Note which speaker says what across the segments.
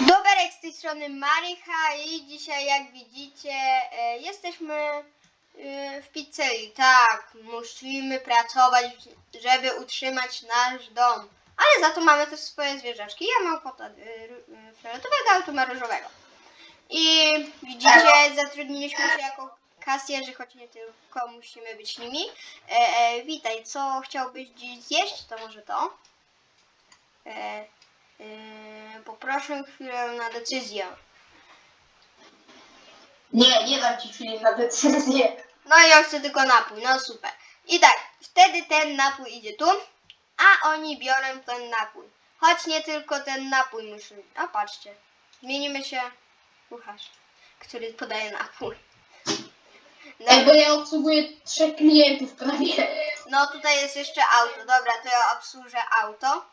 Speaker 1: Doberek z tej strony Marycha i dzisiaj jak widzicie e, jesteśmy e, w pizzerii. Tak, musimy pracować, żeby utrzymać nasz dom. Ale za to mamy też swoje zwierzaczki. Ja mam kota e, fioletowego, a tu ma różowego. I widzicie, zatrudniliśmy się jako kasjerzy, choć nie tylko musimy być nimi. E, e, witaj, co chciałbyś dziś zjeść? To może to. E, Poproszę chwilę na decyzję.
Speaker 2: Nie, nie dam ci chwili na decyzję.
Speaker 1: No i ja chcę tylko napój, no super. I tak, wtedy ten napój idzie tu, a oni biorą ten napój. Choć nie tylko ten napój muszę. A patrzcie, zmienimy się kucharz, który podaje napój. No,
Speaker 2: Ej, bo ja obsługuję trzech klientów prawie.
Speaker 1: no tutaj jest jeszcze auto. Dobra, to ja obsłużę auto.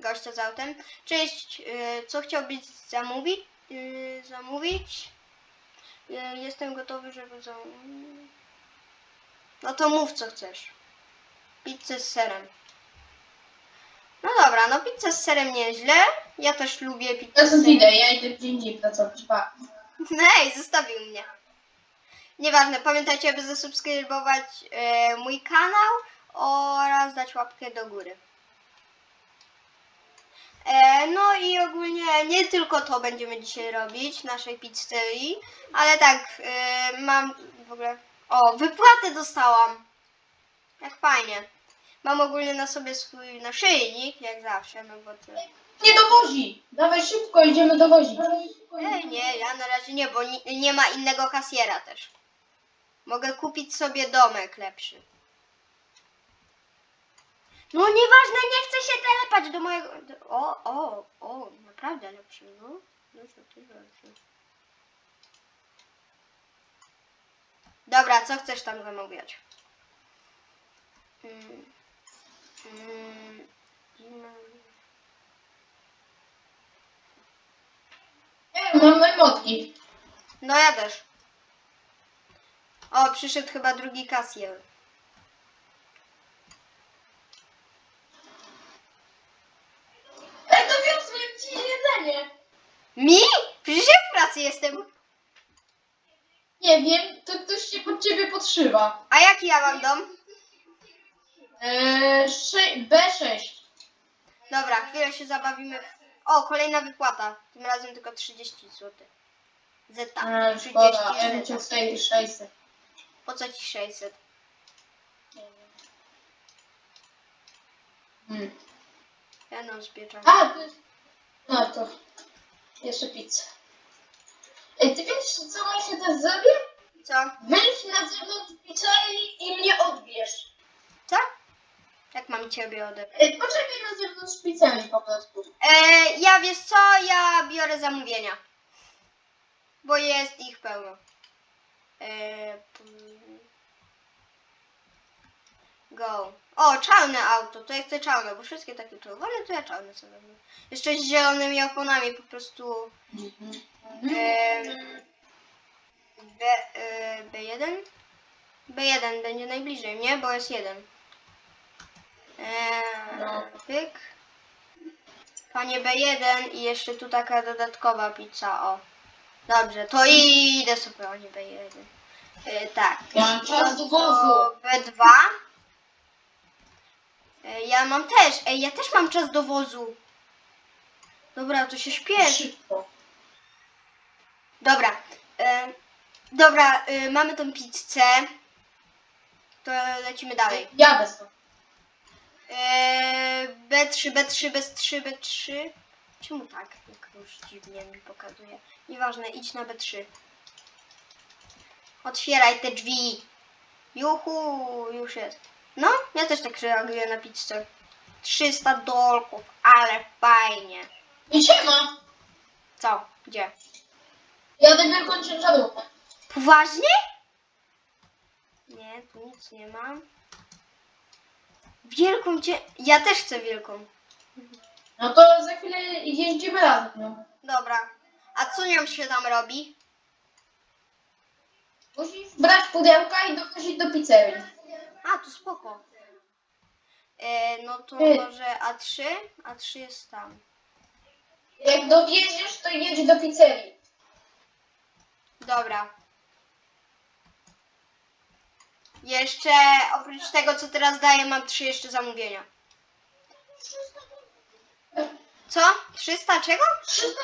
Speaker 1: Gościa z autem. Cześć, yy, co chciałbyś zamówić? Yy, zamówić? Yy, jestem gotowy, żeby zamówić. No to mów, co chcesz. Pizzę z serem. No dobra, no pizza z serem nieźle. Ja też lubię pizzę
Speaker 2: Ja
Speaker 1: z serem.
Speaker 2: idę, ja idę gdzie indziej pracować. Pa.
Speaker 1: Ej, zostawił mnie. Nieważne, pamiętajcie, aby zasubskrybować e, mój kanał oraz dać łapkę do góry. E, no i ogólnie nie tylko to będziemy dzisiaj robić, naszej pizzerii, ale tak, e, mam w ogóle... O, wypłatę dostałam! Jak fajnie. Mam ogólnie na sobie swój naszyjnik, jak zawsze, no bo to...
Speaker 2: Nie dowozi! Dawaj szybko, idziemy dowozić.
Speaker 1: Ej, nie, ja na razie nie, bo ni- nie ma innego kasjera też. Mogę kupić sobie domek lepszy. No nieważne, nie chcę się telepać do mojego... do- O, o, o, naprawdę lepszy, no. Dużo, dużo lepszy. Dobra, co chcesz tam zamawiać? Mm. Mm. Mm.
Speaker 2: Nie, mam emotki.
Speaker 1: No ja też. O, przyszedł chyba drugi kasjer.
Speaker 2: Ej, dowiozłem ci jedzenie.
Speaker 1: Mi? Przecież ja w pracy jestem.
Speaker 2: Nie wiem, to ktoś się pod ciebie podszywa.
Speaker 1: A jaki ja mam dom?
Speaker 2: Eee, sze- B6.
Speaker 1: Dobra, chwilę się zabawimy. O, kolejna wypłata. Tym razem tylko 30 zł. Zeta.
Speaker 2: Eee,
Speaker 1: 30
Speaker 2: szkoda, ja bym
Speaker 1: zeta.
Speaker 2: cię tutaj 600.
Speaker 1: Po co ci 600?
Speaker 2: Hmm.
Speaker 1: Ja no zbieczam.
Speaker 2: A, to jest... No to... Jeszcze pizzę. Ej, ty wiesz, co ma się teraz zrobię?
Speaker 1: Co?
Speaker 2: Wyjdź na zewnątrz pizzerii i mnie odbierz.
Speaker 1: Co? Jak mam ciebie odebrać?
Speaker 2: Ej, poczekaj na zewnątrz pizzerii po prostu.
Speaker 1: E, ja wiesz co? Ja biorę zamówienia. Bo jest ich pełno. E, p- go. O, czarne auto. To ja chcę czarne, bo wszystkie takie czerwone, to ja czarne sobie wezmę. Jeszcze z zielonymi oponami po prostu. E, B, e, B1? B1 będzie najbliżej mnie, bo jest jeden. E,
Speaker 2: No.
Speaker 1: pyk. Panie B1 i jeszcze tu taka dodatkowa pizza, o. Dobrze, to idę sobie, panie B1. E, tak.
Speaker 2: Mam czas do wozu.
Speaker 1: B2. E, ja mam też, ej, ja też mam czas do wozu. Dobra, to się śpiesz.
Speaker 2: Szybko.
Speaker 1: Dobra. E, dobra, e, mamy tą pizzę. To lecimy dalej.
Speaker 2: Jadę stąd.
Speaker 1: E, B3, B3, B3, B3. Czemu tak? Jak już dziwnie mi pokazuje. Nieważne, idź na B3. Otwieraj te drzwi. Juhu, już jest. No, ja też tak reaguję na pizzę. 300 dolków, ale fajnie.
Speaker 2: I siema.
Speaker 1: Co? Gdzie?
Speaker 2: Jadę wielką ciężarówkę.
Speaker 1: Poważnie? Nie, tu nic nie ma. Wielką cię... Ja też chcę wielką.
Speaker 2: No to za chwilę jeździmy razem. No.
Speaker 1: Dobra. A co nią się tam robi?
Speaker 2: Musisz brać pudełka i dochodzić do pizzerii.
Speaker 1: A, to spoko. E, no to
Speaker 2: Ty.
Speaker 1: może A3? A3 jest tam.
Speaker 2: Jak dowieziesz, to jedź do pizzerii.
Speaker 1: Dobra. Jeszcze oprócz tego, co teraz daję, mam trzy jeszcze zamówienia. Co? 300 czego?
Speaker 2: 300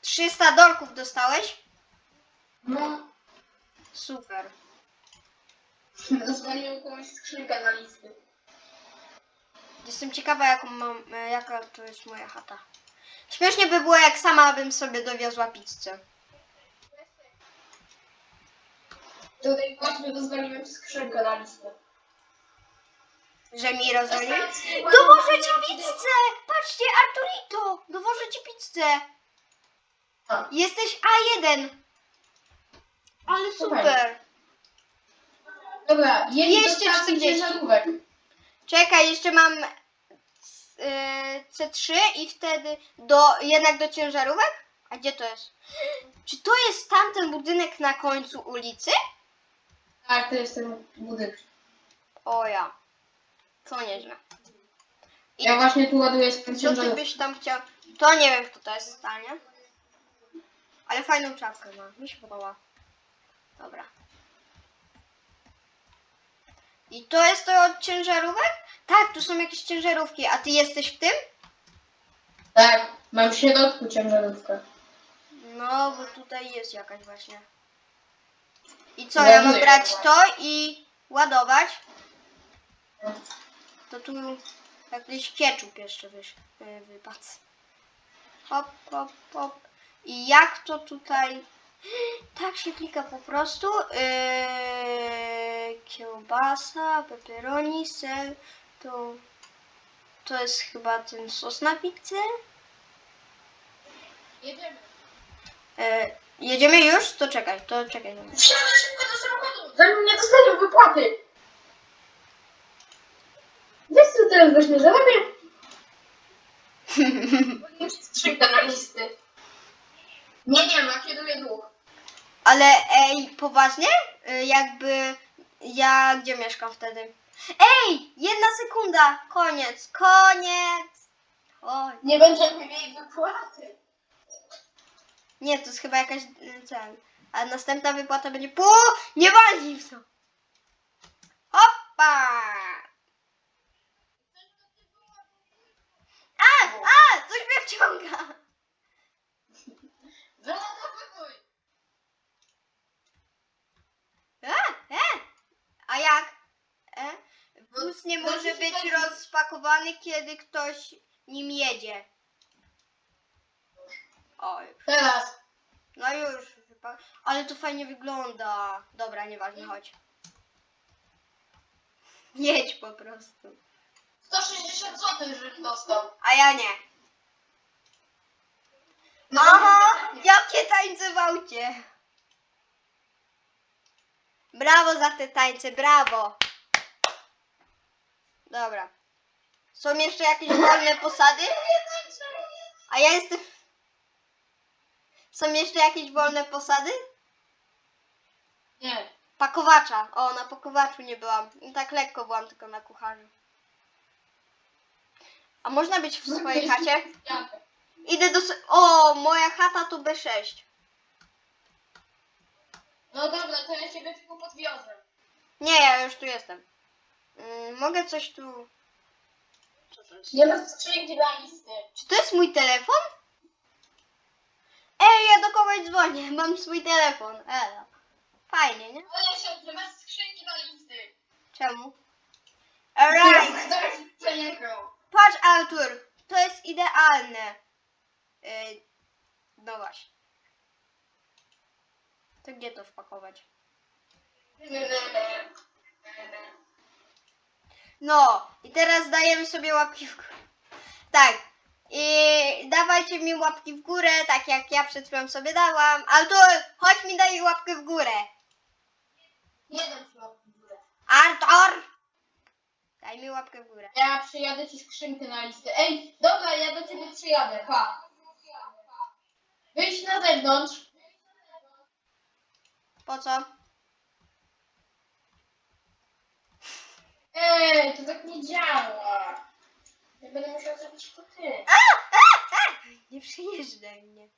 Speaker 1: 300 dolków dostałeś?
Speaker 2: No.
Speaker 1: Super.
Speaker 2: Zwaliłem komuś skrzynkę na listy.
Speaker 1: Jestem ciekawa, jaką mam, e, jaka to jest moja chata. Śmiesznie by było, jak sama bym sobie dowiozła pizzę.
Speaker 2: Tutaj właśnie rozwaliłem skrzynkę na listę.
Speaker 1: Że mi rozwali.
Speaker 2: Dowożę
Speaker 1: Dowożę ci pizzę! Patrzcie, Arturito! Dowożę ci pizzę!
Speaker 2: A.
Speaker 1: Jesteś A1! Ale super!
Speaker 2: Dobra,
Speaker 1: Jeszcze
Speaker 2: stacji
Speaker 1: 40.
Speaker 2: ciężarówek.
Speaker 1: Czekaj, jeszcze mam e, C3 i wtedy do, jednak do ciężarówek? A gdzie to jest? Czy to jest tamten budynek na końcu ulicy?
Speaker 2: Tak, to jest ten budynek.
Speaker 1: O ja. To nieźle. I
Speaker 2: Ja właśnie tu ładuję swoją
Speaker 1: co ty
Speaker 2: ciężarówkę.
Speaker 1: byś tam chciał? To nie wiem kto to jest stanie. Ale fajną czapkę ma. Mi się podoba. Dobra. I to jest to od ciężarówek? Tak, tu są jakieś ciężarówki. A ty jesteś w tym?
Speaker 2: Tak, mam w środku ciężarówkę.
Speaker 1: No, bo tutaj jest jakaś właśnie. I co, ja mam brać to i ładować? To tu jakiś ketchup jeszcze wysz, y, wypadł. Hop, hop, hop. I jak to tutaj... Tak się klika po prostu. Yy, kiełbasa, pepperoni, ser. To, to jest chyba ten sos na pizzę.
Speaker 2: Jedziemy.
Speaker 1: E, jedziemy już? To czekaj, to czekaj.
Speaker 2: Wsiadaj szybko do samochodu, zanim nie dostaniesz wypłaty. Wiesz co teraz weźmie zarabię? Skrzynkę na listy. Nie wiem, a kieruję dług.
Speaker 1: Ale ej, poważnie? Y, Jakby ja gdzie mieszkam wtedy? Ej, jedna sekunda, koniec, koniec. O,
Speaker 2: Nie będziemy mieli wypłaty.
Speaker 1: nie, to jest chyba jakaś y, ten. A następna wypłata będzie po. Nie walnij w to. Hoppa! A, a, coś mnie wciąga.
Speaker 2: Wylądowuj.
Speaker 1: E, e. A jak? E? Wóz nie może być rozpakowany, kiedy ktoś nim jedzie. O, już.
Speaker 2: Teraz.
Speaker 1: No już. wypa- Ale to fajnie wygląda. Dobra, nieważne, chodź. Jedź po prostu.
Speaker 2: 160 zł, żebym dostał.
Speaker 1: A ja nie.
Speaker 2: No,
Speaker 1: Aha, jakie tańce w aucie. Brawo za te tańce, brawo. Dobra. Są jeszcze jakieś wolne posady? A ja jestem... Są jeszcze jakieś wolne posady?
Speaker 2: Nie.
Speaker 1: Pakowacza. O, na pakowaczu nie byłam. Tak lekko byłam tylko na kucharzu. A można być w swojej chacie? Idę do... O, moja chata to B6.
Speaker 2: No dobra, to ja ciebie tylko podwiozę.
Speaker 1: Nie, ja już tu jestem. Mm, mogę coś tu... Co to jest?
Speaker 2: Nie ma skrzynki dla listy.
Speaker 1: Czy to jest mój telefon? Ej, ja do kogoś dzwonię. Mam swój telefon. Elo. Fajnie, nie?
Speaker 2: Ale się, nie ma skrzynki dla listy.
Speaker 1: Czemu? Alright.
Speaker 2: Ktoś przejechał.
Speaker 1: Patrz, Artur. To jest idealne. Yy, no właśnie. To gdzie to wpakować? No, i teraz dajemy sobie łapki w górę. Tak. I dawajcie mi łapki w górę, tak jak ja przed chwilą sobie dałam. Artur, chodź mi daj łapkę w górę.
Speaker 2: Nie dam ci łapki w górę.
Speaker 1: Artur! Daj mi łapkę w górę.
Speaker 2: Ja przyjadę ci skrzynkę na listę. Ej, dobra, ja do ciebie przyjadę, pa. Wyjdź na zewnątrz.
Speaker 1: Po co?
Speaker 2: Ej, to tak nie działa. Ja będę musiał zrobić to ty.
Speaker 1: A, a, a! Nie przyjeżdżaj mnie.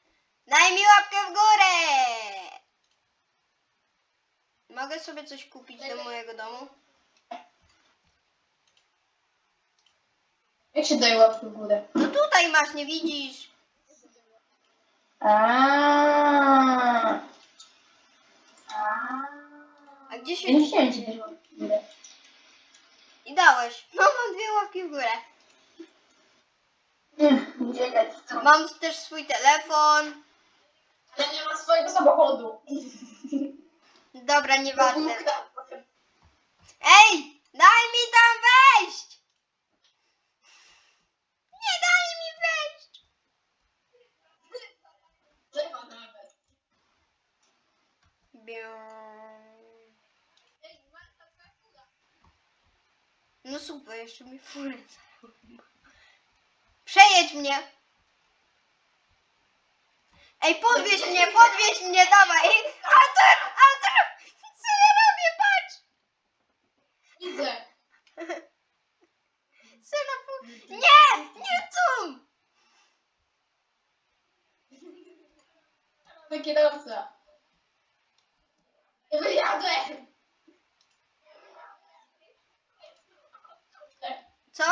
Speaker 1: Daj mi łapkę w górę! Mogę sobie coś kupić do mojego domu?
Speaker 2: Jak się daje łapkę w górę?
Speaker 1: No tutaj masz, nie widzisz?
Speaker 2: Aaaa.
Speaker 1: A gdzie się...
Speaker 2: Ja nie chciałem ci dać łapkę w górę.
Speaker 1: I dałeś. No mam dwie łapki w górę.
Speaker 2: Nie, uciekać stąd.
Speaker 1: Mam też swój telefon.
Speaker 2: Ale nie ma swojego samochodu.
Speaker 1: Dobra, nieważne. Ej! Daj mi tam wejść! Nie daj mi wejść!
Speaker 2: Drzewa
Speaker 1: No super, jeszcze mi furę. Przejedź mnie! Ej, podwieź mnie, podwieź mnie, dawaj! Artur, Artur! Co ja robię, patrz!
Speaker 2: Widzę.
Speaker 1: Co na fu... Nie! Nie!
Speaker 2: To kierowca. Ja wyjadę.
Speaker 1: Co?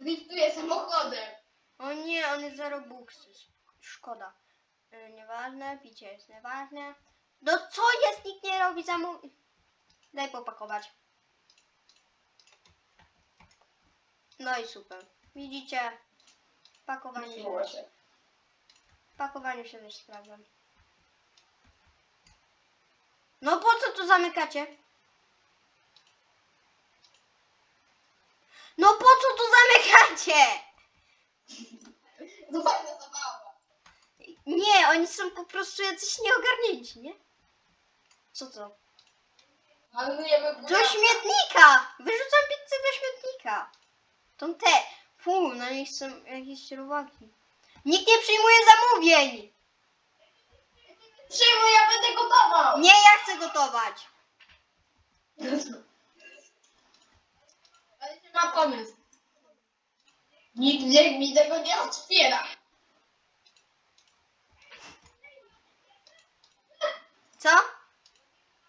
Speaker 2: Driftuję samochodem.
Speaker 1: O nie, on jest za robuxy. Szkoda. Y, Nieważne, picie jest nieważne. No co jest? Nikt nie robi zamówień. Daj popakować. No i super. Widzicie? Pakowanie się. pakowaniu się też sprawdzam. No po co tu zamykacie? No po co tu zamykacie?
Speaker 2: To fajna zabawa.
Speaker 1: Nie, oni są po prostu jacyś nieogarnięci, nie? Co to?
Speaker 2: Nie wiem.
Speaker 1: Do śmietnika! Wyrzucam pizzę do śmietnika. Tą te. Fu, na nich są jakieś robaki. Nikt nie przyjmuje zamówień!
Speaker 2: Przyjmuj, ja będę gotował.
Speaker 1: Nie, ja chcę gotować.
Speaker 2: Ale się ma pomysł. Nikt nie, mi tego nie otwiera.
Speaker 1: Co?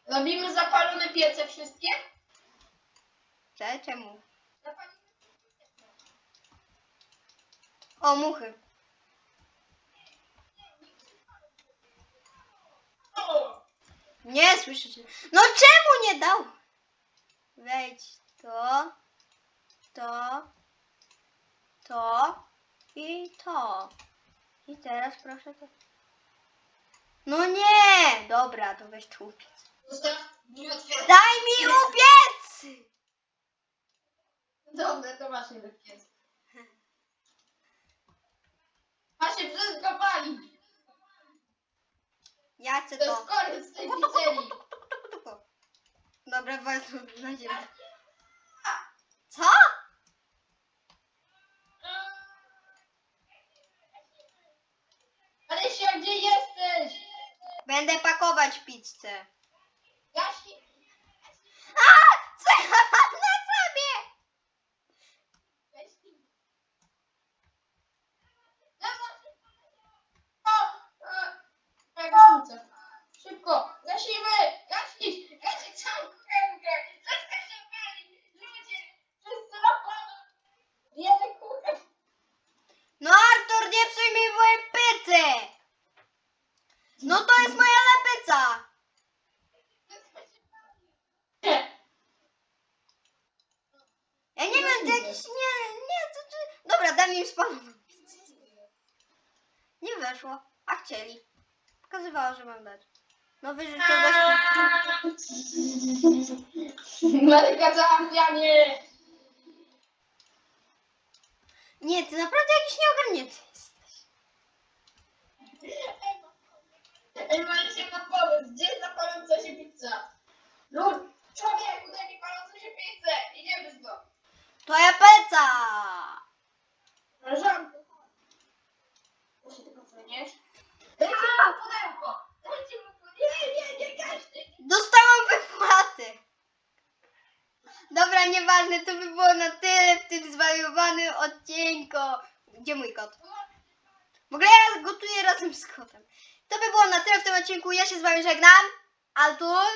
Speaker 2: Robimy zapalone piece wszystkie?
Speaker 1: Cze, czemu?
Speaker 2: Zapalimy-
Speaker 1: O, muchy.
Speaker 2: O!
Speaker 1: Nie, słyszycie? No czemu nie dał? Wejdź to, to, to i to. I teraz proszę to. No nie! Dobra, to weź tu upiec.
Speaker 2: Zostaw, nie otwieram.
Speaker 1: Daj mi upiec!
Speaker 2: Dobra, to masz jeden pies. Ma się wszystko palić.
Speaker 1: Ja chcę
Speaker 2: To
Speaker 1: to.
Speaker 2: jest koniec tej pizzerii.
Speaker 1: Dobra, walczę na ziemię. Co?
Speaker 2: Alesia, gdzie jesteś?
Speaker 1: Będę pakować pizzę.
Speaker 2: Gasi.
Speaker 1: A! Co ja mam na sobie?
Speaker 2: Szybko, gasimy! Gasić! Gasić całą kręgę! Wszystko się pali! Ludzie! Wszyscy na polu! Jeden kucharz!
Speaker 1: No Artur, nie psuj mi mojej pizzy! No to jest moja lepica!
Speaker 2: Wszystko się pali!
Speaker 1: Ja nie wiem, to jakiś... Nie, nie, to... to... Dobra, dam im spaloną pizzę. Nie weszło, a chcieli. Pokazywała, że mam dać. No wyżej to weź...
Speaker 2: Maryka załatwianie!
Speaker 1: Nie, ty naprawdę jakiś nieogarnięty jesteś.
Speaker 2: Ej, Marysia ma pomysł! Gdzie jest zapaląca się pizza? Lud! Człowieku, daj mi palącą się pizzę! Idziemy stąd!
Speaker 1: Twoja pizza!
Speaker 2: Koleżanko! Da się tylko przenieść? Dajcie mu pudełko! Dajcie mu pudełko! Nie, nie, nie gaście!
Speaker 1: Dostałam wypłaty! Dobra, nieważne, to by było na tyle w tym zwariowanym odcinku. Gdzie mój kot? W ogóle ja gotuję razem z kotem. To by było na tyle w tym odcinku. Ja się z wami żegnam. Artur.